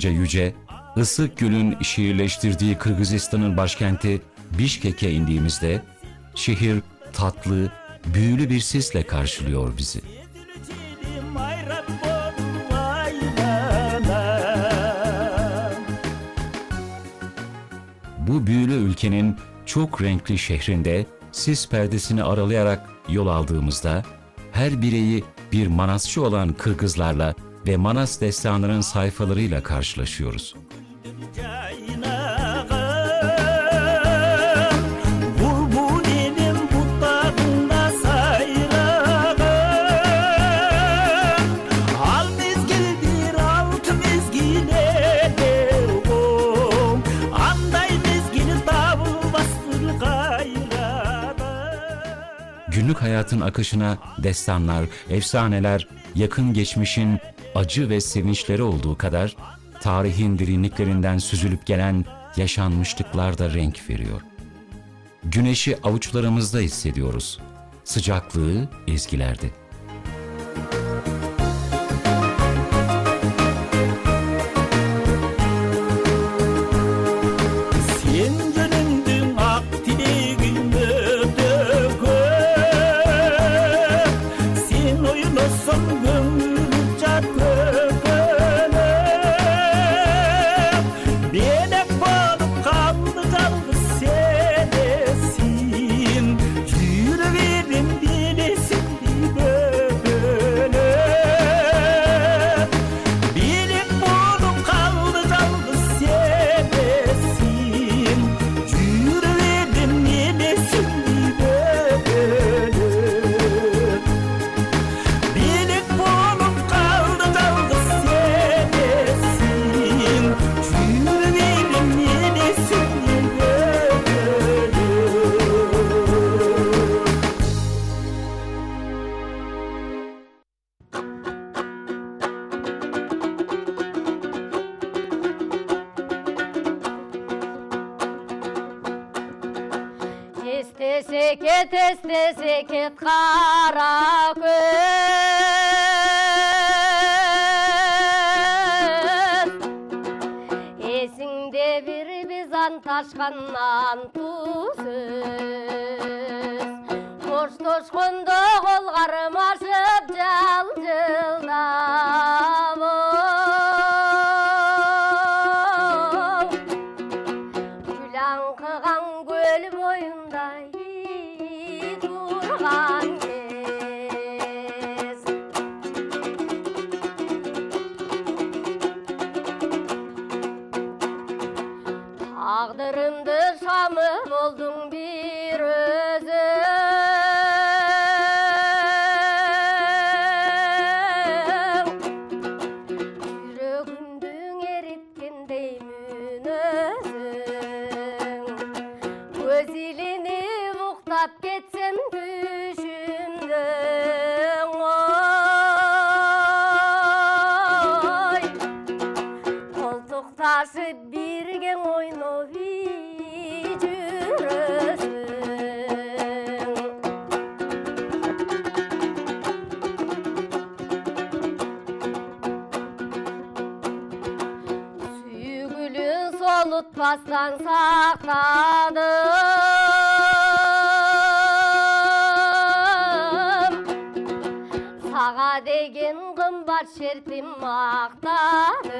Dağlarınca yüce, ısık gölün şiirleştirdiği Kırgızistan'ın başkenti Bişkek'e indiğimizde, şehir tatlı, büyülü bir sisle karşılıyor bizi. Bu büyülü ülkenin çok renkli şehrinde sis perdesini aralayarak yol aldığımızda her bireyi bir manasçı olan Kırgızlarla ve Manas destanının sayfalarıyla karşılaşıyoruz. Günlük hayatın akışına destanlar, efsaneler, yakın geçmişin acı ve sevinçleri olduğu kadar tarihin derinliklerinden süzülüp gelen yaşanmışlıklar da renk veriyor. Güneşi avuçlarımızda hissediyoruz. Sıcaklığı ezgilerde. Ayaka. Tağdırımda Sağa degen kımbat şertim maktadım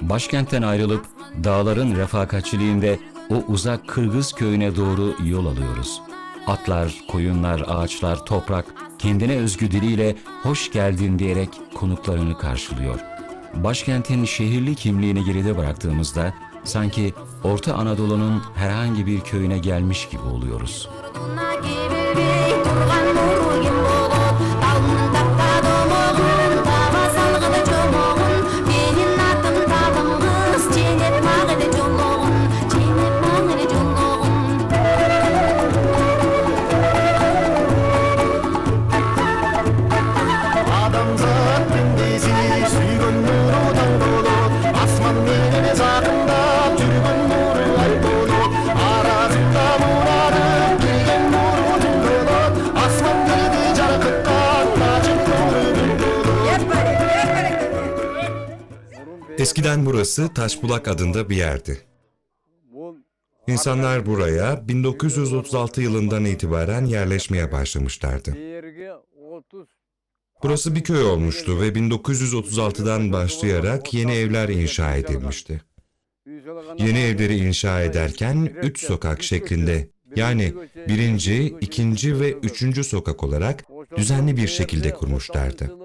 Başkentten ayrılıp dağların refakatçiliğinde o uzak Kırgız köyüne doğru yol alıyoruz. Atlar, koyunlar, ağaçlar, toprak, kendine özgü diliyle hoş geldin diyerek konuklarını karşılıyor. Başkentin şehirli kimliğini geride bıraktığımızda sanki Orta Anadolu'nun herhangi bir köyüne gelmiş gibi oluyoruz. Eskiden burası Taşbulak adında bir yerdi. İnsanlar buraya 1936 yılından itibaren yerleşmeye başlamışlardı. Burası bir köy olmuştu ve 1936'dan başlayarak yeni evler inşa edilmişti. Yeni evleri inşa ederken üç sokak şeklinde yani birinci, ikinci ve üçüncü sokak olarak düzenli bir şekilde kurmuşlardı.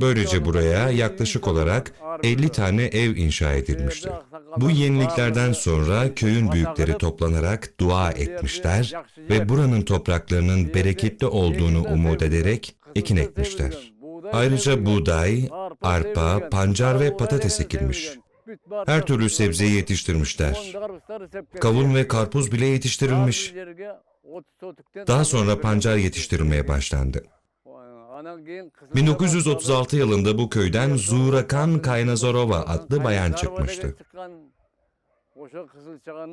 Böylece buraya yaklaşık olarak 50 tane ev inşa edilmişti. Bu yeniliklerden sonra köyün büyükleri toplanarak dua etmişler ve buranın topraklarının bereketli olduğunu umut ederek ekin ekmişler. Ayrıca buğday, arpa, pancar ve patates ekilmiş. Her türlü sebzeyi yetiştirmişler. Kavun ve karpuz bile yetiştirilmiş. Daha sonra pancar yetiştirilmeye başlandı. 1936 yılında bu köyden Zurakan Kaynazorova adlı bayan çıkmıştı.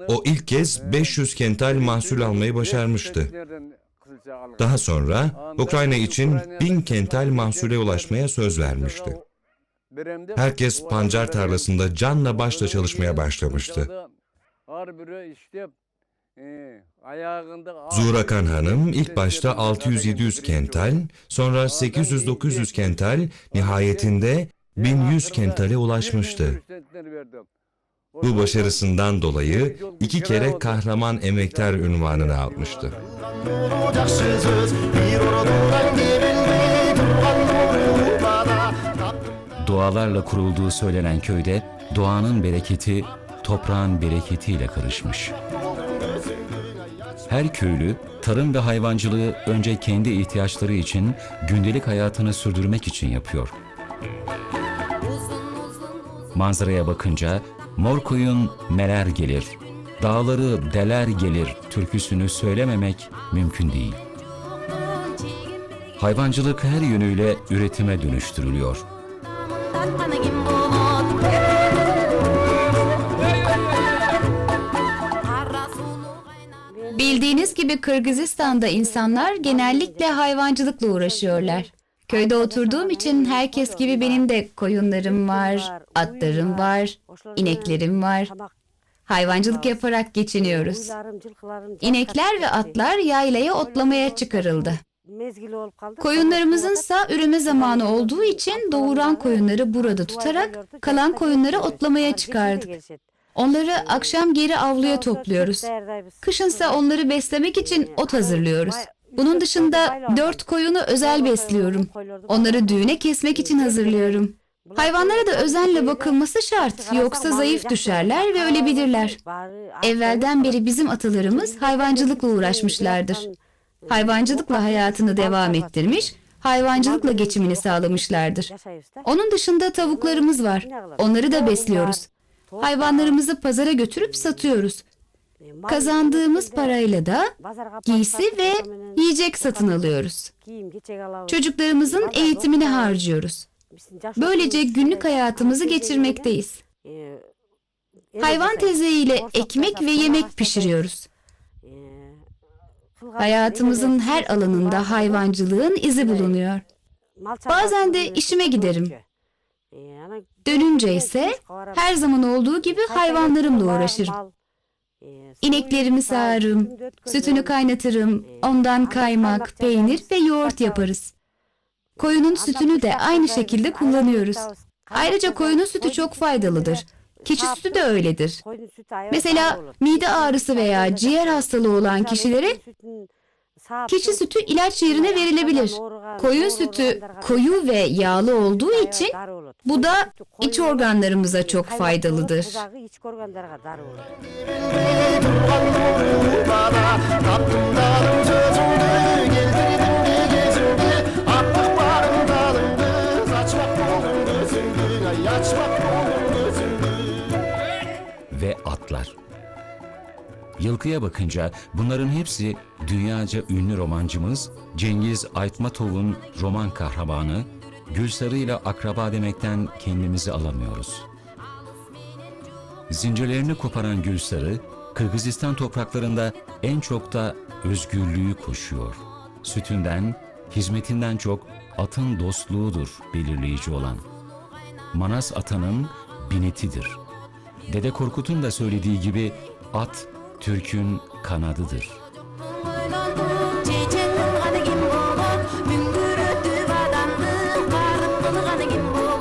O ilk kez 500 kental mahsul almayı başarmıştı. Daha sonra Ukrayna için 1000 kental mahsule ulaşmaya söz vermişti. Herkes pancar tarlasında canla başla çalışmaya başlamıştı. Zurakan Hanım ilk başta 600-700 kental, sonra 800-900 kental, nihayetinde 1100 kentale ulaşmıştı. Bu başarısından dolayı iki kere kahraman emektar ünvanını almıştı. Dualarla kurulduğu söylenen köyde doğanın bereketi toprağın bereketiyle karışmış. Her köylü tarım ve hayvancılığı önce kendi ihtiyaçları için gündelik hayatını sürdürmek için yapıyor. Manzaraya bakınca mor koyun meler gelir, dağları deler gelir türküsünü söylememek mümkün değil. Hayvancılık her yönüyle üretime dönüştürülüyor. Bildiğiniz gibi Kırgızistan'da insanlar genellikle hayvancılıkla uğraşıyorlar. Köyde oturduğum için herkes gibi benim de koyunlarım var, atlarım var, ineklerim var. Hayvancılık yaparak geçiniyoruz. İnekler ve atlar yaylaya otlamaya çıkarıldı. Koyunlarımızınsa üreme zamanı olduğu için doğuran koyunları burada tutarak kalan koyunları otlamaya çıkardık. Onları akşam geri avluya topluyoruz. Kışınsa onları beslemek için ot hazırlıyoruz. Bunun dışında dört koyunu özel besliyorum. Onları düğüne kesmek için hazırlıyorum. Hayvanlara da özenle bakılması şart. Yoksa zayıf düşerler ve ölebilirler. Evvelden beri bizim atalarımız hayvancılıkla uğraşmışlardır. Hayvancılıkla hayatını devam ettirmiş, hayvancılıkla geçimini sağlamışlardır. Onun dışında tavuklarımız var. Onları da besliyoruz. Hayvanlarımızı pazara götürüp satıyoruz. Kazandığımız parayla da giysi ve yiyecek satın alıyoruz. Çocuklarımızın eğitimine harcıyoruz. Böylece günlük hayatımızı geçirmekteyiz. Hayvan tezeğiyle ekmek ve yemek pişiriyoruz. Hayatımızın her alanında hayvancılığın izi bulunuyor. Bazen de işime giderim. Dönünce ise her zaman olduğu gibi hayvanlarımla uğraşırım. İneklerimi sağarım, sütünü kaynatırım, ondan kaymak, peynir ve yoğurt yaparız. Koyunun sütünü de aynı şekilde kullanıyoruz. Ayrıca koyunun sütü çok faydalıdır. Keçi sütü de öyledir. Mesela mide ağrısı veya ciğer hastalığı olan kişilere Keçi sütü ilaç yerine verilebilir. Koyun sütü koyu ve yağlı olduğu için bu da iç organlarımıza çok faydalıdır. Ve atlar. Yılkıya bakınca bunların hepsi dünyaca ünlü romancımız Cengiz Aytmatov'un roman kahramanı Gülsarı ile akraba demekten kendimizi alamıyoruz. Zincirlerini koparan Gülsarı, Kırgızistan topraklarında en çok da özgürlüğü koşuyor. Sütünden, hizmetinden çok atın dostluğudur belirleyici olan. Manas atanın binetidir. Dede Korkut'un da söylediği gibi at Türk'ün kanadıdır. nothing can move.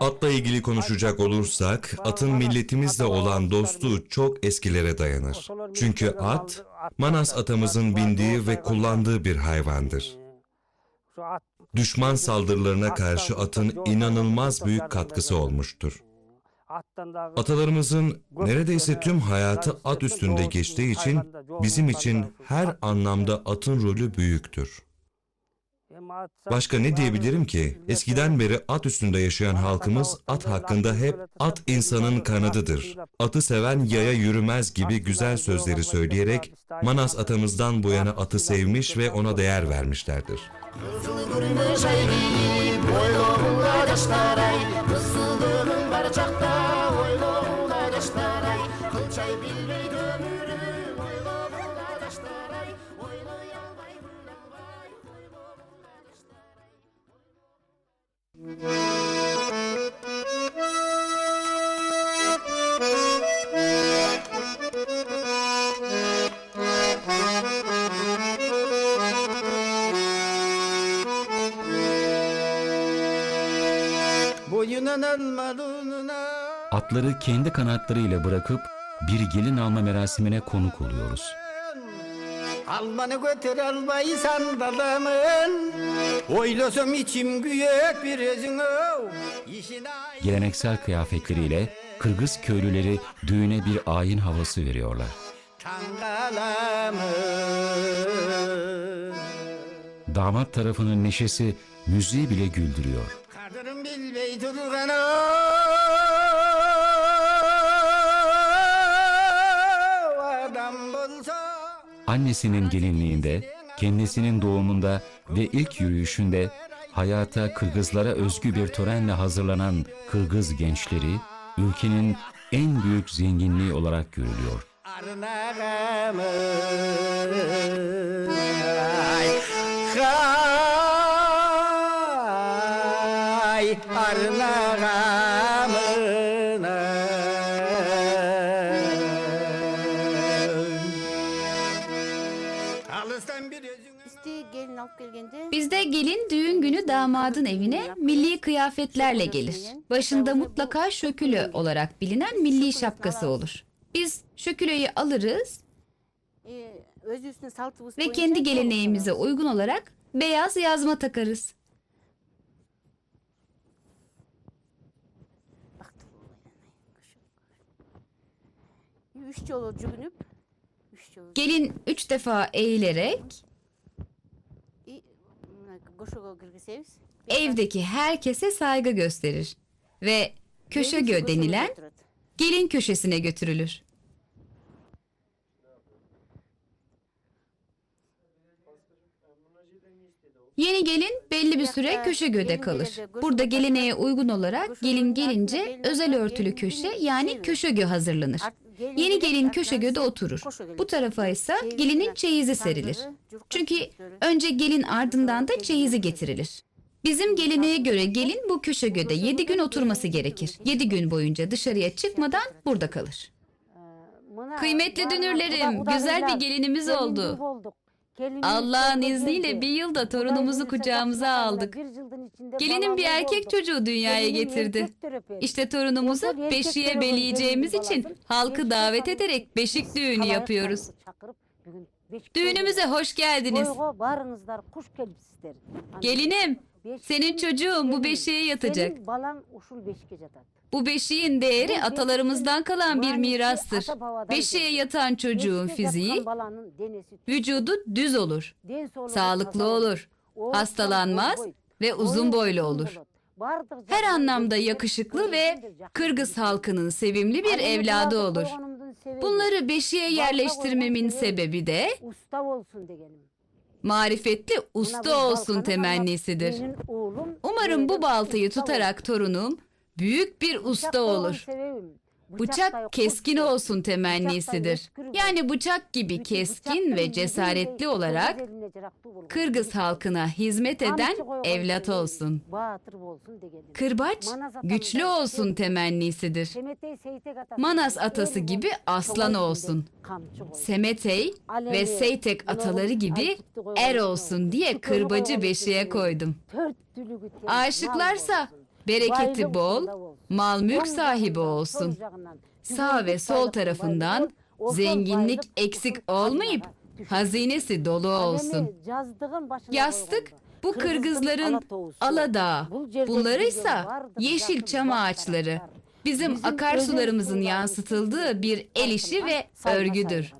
Atla ilgili konuşacak olursak, atın milletimizle olan dostluğu çok eskilere dayanır. Çünkü at, Manas atamızın bindiği ve kullandığı bir hayvandır. Düşman saldırılarına karşı atın inanılmaz büyük katkısı olmuştur. Atalarımızın neredeyse tüm hayatı at üstünde geçtiği için bizim için her anlamda atın rolü büyüktür. Başka ne diyebilirim ki? Eskiden beri at üstünde yaşayan halkımız at hakkında hep at insanın kanadıdır. Atı seven yaya yürümez gibi güzel sözleri söyleyerek Manas atamızdan bu yana atı sevmiş ve ona değer vermişlerdir. Kızıl Atları kendi kanatlarıyla bırakıp bir gelin alma merasimine konuk oluyoruz. Almanı götür almaysan dadamın Oylosam içim güyek bir özün Geleneksel kıyafetleriyle Kırgız köylüleri düğüne bir ayin havası veriyorlar. tangalamın Damat tarafının neşesi müziği bile güldürüyor. Kadırım bilmey durgan o Annesinin gelinliğinde, kendisinin doğumunda ve ilk yürüyüşünde hayata Kırgızlara özgü bir törenle hazırlanan Kırgız gençleri ülkenin en büyük zenginliği olarak görülüyor. Arnağamın Bizde gelin düğün günü damadın evine milli kıyafetlerle gelir. Başında mutlaka şökülü olarak bilinen milli şapkası olur. Biz şöküleyi alırız ve kendi geleneğimize uygun olarak beyaz yazma takarız. Gelin üç defa eğilerek evdeki herkese saygı gösterir ve köşe gö denilen gelin köşesine götürülür. Yeni gelin belli bir süre köşe göde kalır. Burada geleneğe uygun olarak gelin gelince özel örtülü köşe yani köşe gö hazırlanır. Yeni gelin köşegöde oturur. Bu tarafa ise gelinin çeyizi serilir. Çünkü önce gelin ardından da çeyizi getirilir. Bizim geleneğe göre gelin bu köşegöde 7 gün oturması gerekir. 7 gün boyunca dışarıya çıkmadan burada kalır. Kıymetli dünürlerim, güzel bir gelinimiz oldu. Allah'ın izniyle bir yılda torunumuzu kucağımıza aldık. Gelinin bir erkek çocuğu dünyaya getirdi. İşte torunumuzu beşiğe beleyeceğimiz için halkı davet ederek beşik düğünü yapıyoruz. Düğünümüze hoş geldiniz. Kuş. Gelinim, senin çocuğun bu beşiğe yatacak. Senin balan uşul beşike yatar. Bu beşiğin değeri atalarımızdan kalan bir mirastır. Beşiğe yatan çocuğun fiziği, vücudu düz olur, sağlıklı olur, hastalanmaz ve uzun boylu olur. Her anlamda yakışıklı ve Kırgız halkının sevimli bir evladı olur. Bunları beşiğe yerleştirmemin sebebi de marifetli usta olsun temennisidir. Umarım bu baltayı tutarak torunum büyük bir usta olur. Bıçak keskin olsun temennisidir. Yani bıçak gibi keskin ve cesaretli olarak Kırgız halkına hizmet eden evlat olsun. Kırbaç güçlü olsun temennisidir. Manas atası gibi aslan olsun. Semetey ve Seytek ataları gibi er olsun diye kırbacı beşiğe koydum. Aşıklarsa bereketi bol, mal mülk sahibi olsun. Sağ ve sol tarafından zenginlik eksik olmayıp hazinesi dolu olsun. Yastık bu Kırgızların Aladağ, bunları ise yeşil çam ağaçları. Bizim akarsularımızın yansıtıldığı bir el işi ve örgüdür.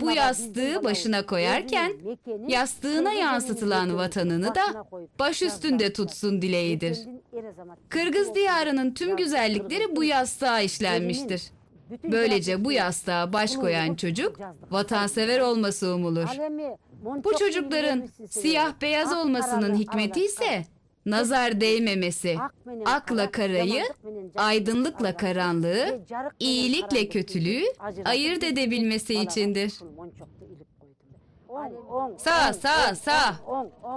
Bu yastığı başına koyarken yastığına yansıtılan vatanını da baş üstünde tutsun dileğidir. Kırgız diyarının tüm güzellikleri bu yastığa işlenmiştir. Böylece bu yastığa baş koyan çocuk vatansever olması umulur. Bu çocukların siyah beyaz olmasının hikmeti ise nazar değmemesi, akla karayı, aydınlıkla karanlığı, iyilikle kötülüğü ayırt edebilmesi içindir. Sağ sağ sağ,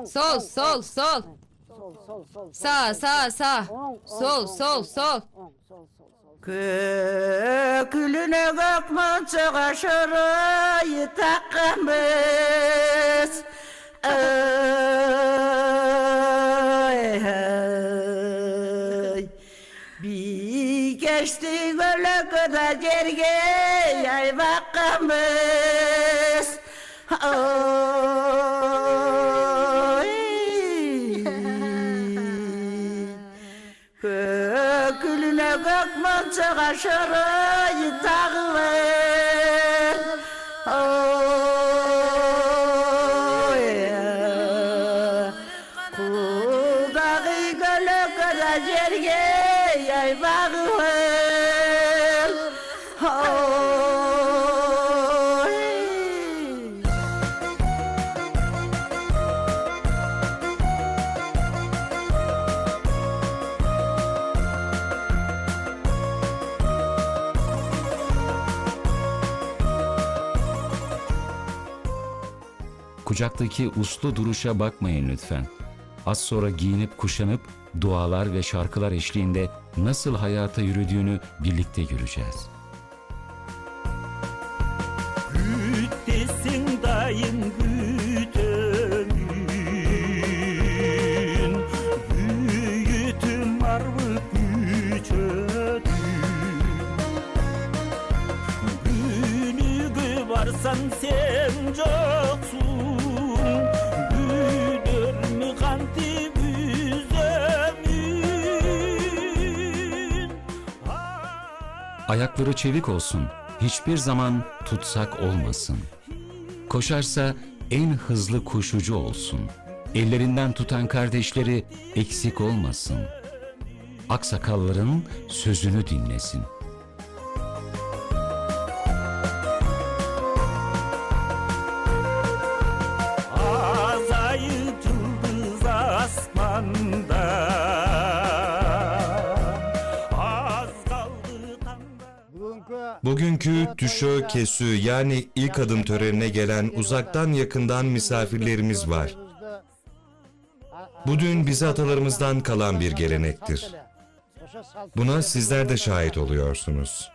sol sol sol, sağ sağ sağ, sol sol sol. Kökülüne kalkma çıkaşırı takımız Ay, ay. Bir geçti göle kadar gerge yay bakımız Ay. Kökülüne kalkma çıkaşırı takılır Kucaktaki uslu duruşa bakmayın lütfen. Az sonra giyinip kuşanıp dualar ve şarkılar eşliğinde nasıl hayata yürüdüğünü birlikte göreceğiz. Ayakları çevik olsun, hiçbir zaman tutsak olmasın. Koşarsa en hızlı koşucu olsun. Ellerinden tutan kardeşleri eksik olmasın. Aksakalların sözünü dinlesin. Tüşö kesü yani ilk adım törenine gelen uzaktan yakından misafirlerimiz var. Bu düğün bize atalarımızdan kalan bir gelenektir. Buna sizler de şahit oluyorsunuz.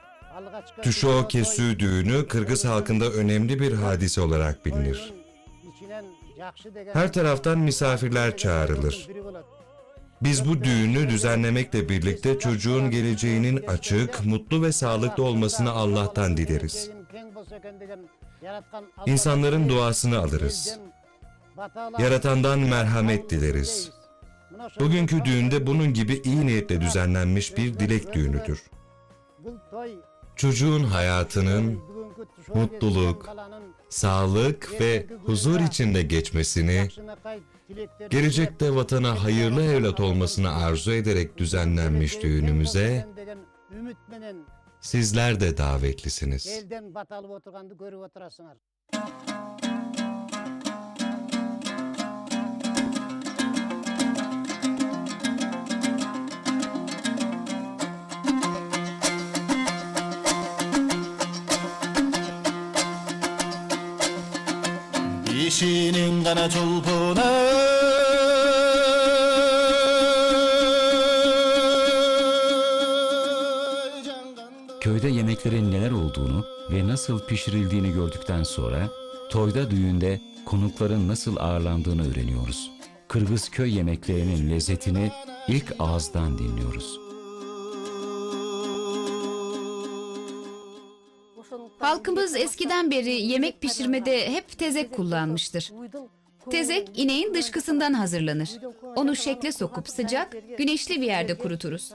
Tüşo Kesü düğünü Kırgız halkında önemli bir hadise olarak bilinir. Her taraftan misafirler çağrılır. Biz bu düğünü düzenlemekle birlikte çocuğun geleceğinin açık, mutlu ve sağlıklı olmasını Allah'tan dileriz. İnsanların duasını alırız. Yaratandan merhamet dileriz. Bugünkü düğünde bunun gibi iyi niyetle düzenlenmiş bir dilek düğünüdür. Çocuğun hayatının mutluluk, sağlık ve huzur içinde geçmesini, gelecekte vatana hayırlı evlat olmasını arzu ederek düzenlenmiş düğünümüze sizler de davetlisiniz. Elden 내리시는 가나 조보나 Köyde yemeklerin neler olduğunu ve nasıl pişirildiğini gördükten sonra toyda düğünde konukların nasıl ağırlandığını öğreniyoruz. Kırgız köy yemeklerinin lezzetini ilk ağızdan dinliyoruz. Halkımız eskiden beri yemek pişirmede hep tezek kullanmıştır. Tezek ineğin dışkısından hazırlanır. Onu şekle sokup sıcak, güneşli bir yerde kuruturuz.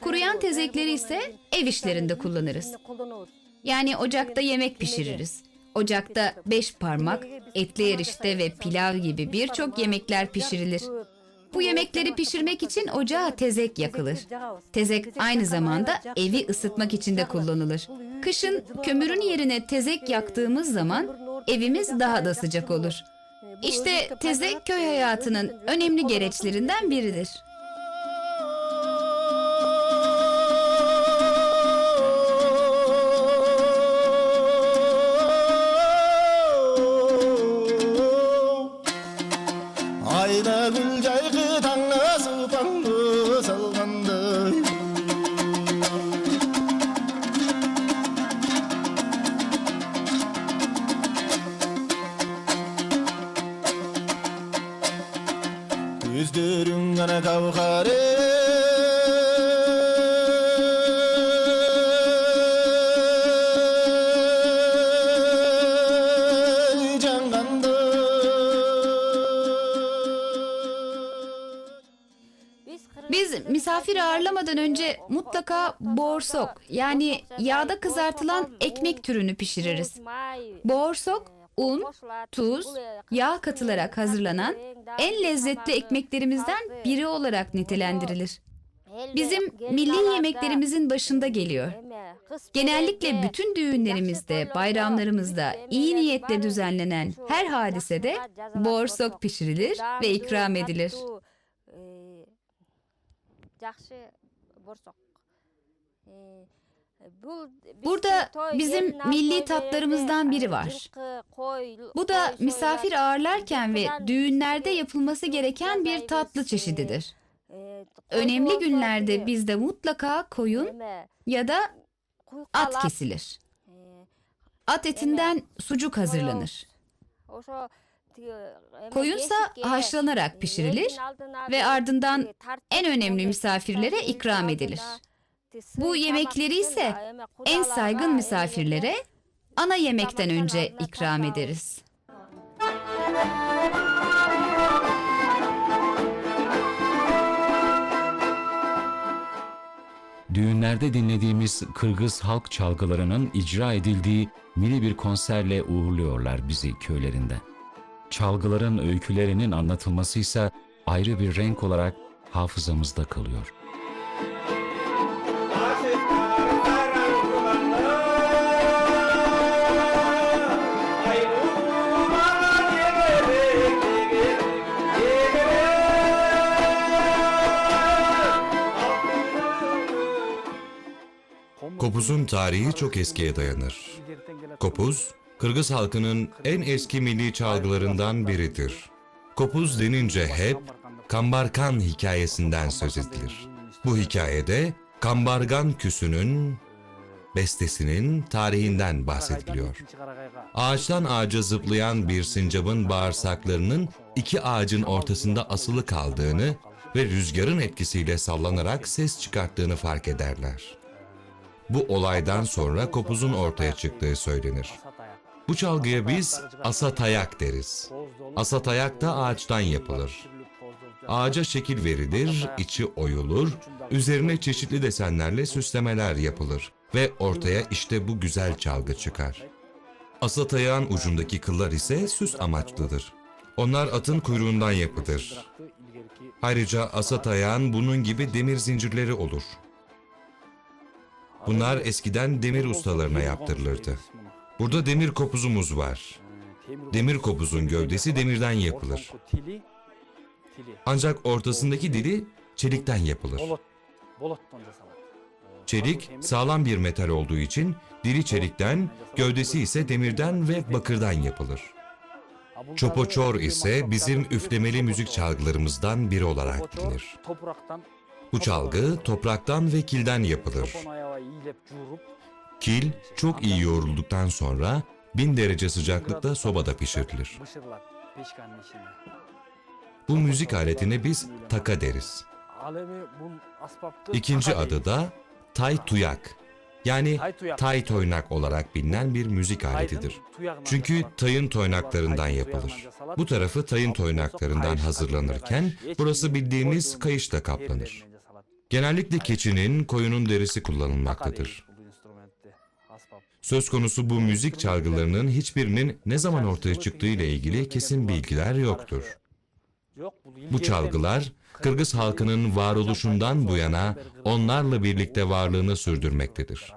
Kuruyan tezekleri ise ev işlerinde kullanırız. Yani ocakta yemek pişiririz. Ocakta beş parmak, etli erişte ve pilav gibi birçok yemekler pişirilir. Bu yemekleri pişirmek için ocağa tezek yakılır. Tezek aynı zamanda evi ısıtmak için de kullanılır. Kışın kömürün yerine tezek yaktığımız zaman evimiz daha da sıcak olur. İşte tezek köy hayatının önemli gereçlerinden biridir. Misafir ağırlamadan önce mutlaka borsok yani yağda kızartılan ekmek türünü pişiririz. Borsok, un, tuz, yağ katılarak hazırlanan en lezzetli ekmeklerimizden biri olarak nitelendirilir. Bizim milli yemeklerimizin başında geliyor. Genellikle bütün düğünlerimizde, bayramlarımızda iyi niyetle düzenlenen her hadisede borsok pişirilir ve ikram edilir. Burada bizim milli tatlarımızdan biri var. Bu da misafir ağırlarken ve düğünlerde yapılması gereken bir tatlı çeşididir. Önemli günlerde bizde mutlaka koyun ya da at kesilir. At etinden sucuk hazırlanır. Koyunsa haşlanarak pişirilir ve ardından en önemli misafirlere ikram edilir. Bu yemekleri ise en saygın misafirlere ana yemekten önce ikram ederiz. Düğünlerde dinlediğimiz Kırgız halk çalgılarının icra edildiği mini bir konserle uğurluyorlar bizi köylerinde. Çalgıların öykülerinin anlatılması ise ayrı bir renk olarak hafızamızda kalıyor. Kopuz'un tarihi çok eskiye dayanır. Kopuz, Kırgız halkının en eski milli çalgılarından biridir. Kopuz denince hep Kambarkan hikayesinden söz edilir. Bu hikayede Kambargan küsünün bestesinin tarihinden bahsediliyor. Ağaçtan ağaca zıplayan bir sincabın bağırsaklarının iki ağacın ortasında asılı kaldığını ve rüzgarın etkisiyle sallanarak ses çıkarttığını fark ederler. Bu olaydan sonra kopuzun ortaya çıktığı söylenir. Bu çalgıya biz asatayak deriz. Asatayak da ağaçtan yapılır. Ağaca şekil verilir, içi oyulur, üzerine çeşitli desenlerle süslemeler yapılır ve ortaya işte bu güzel çalgı çıkar. Asatayağın ucundaki kıllar ise süs amaçlıdır. Onlar atın kuyruğundan yapılır. Ayrıca asatayağın bunun gibi demir zincirleri olur. Bunlar eskiden demir ustalarına yaptırılırdı. Burada demir kopuzumuz var. Demir kopuzun gövdesi demirden yapılır. Ancak ortasındaki dili çelikten yapılır. Çelik sağlam bir metal olduğu için dili çelikten, gövdesi ise demirden ve bakırdan yapılır. Çopoçor ise bizim üflemeli müzik çalgılarımızdan biri olarak bilinir. Bu çalgı topraktan ve kilden yapılır. Kil çok iyi yoğrulduktan sonra 1000 derece sıcaklıkta sobada pişirilir. Bu müzik aletine biz taka deriz. İkinci adı da tay tuyak. Yani tay toynak olarak bilinen bir müzik aletidir. Çünkü tayın toynaklarından yapılır. Bu tarafı tayın toynaklarından hazırlanırken burası bildiğimiz kayışla kaplanır. Genellikle keçinin, koyunun derisi kullanılmaktadır. Söz konusu bu müzik çalgılarının hiçbirinin ne zaman ortaya çıktığı ile ilgili kesin bilgiler yoktur. Bu çalgılar Kırgız halkının varoluşundan bu yana onlarla birlikte varlığını sürdürmektedir.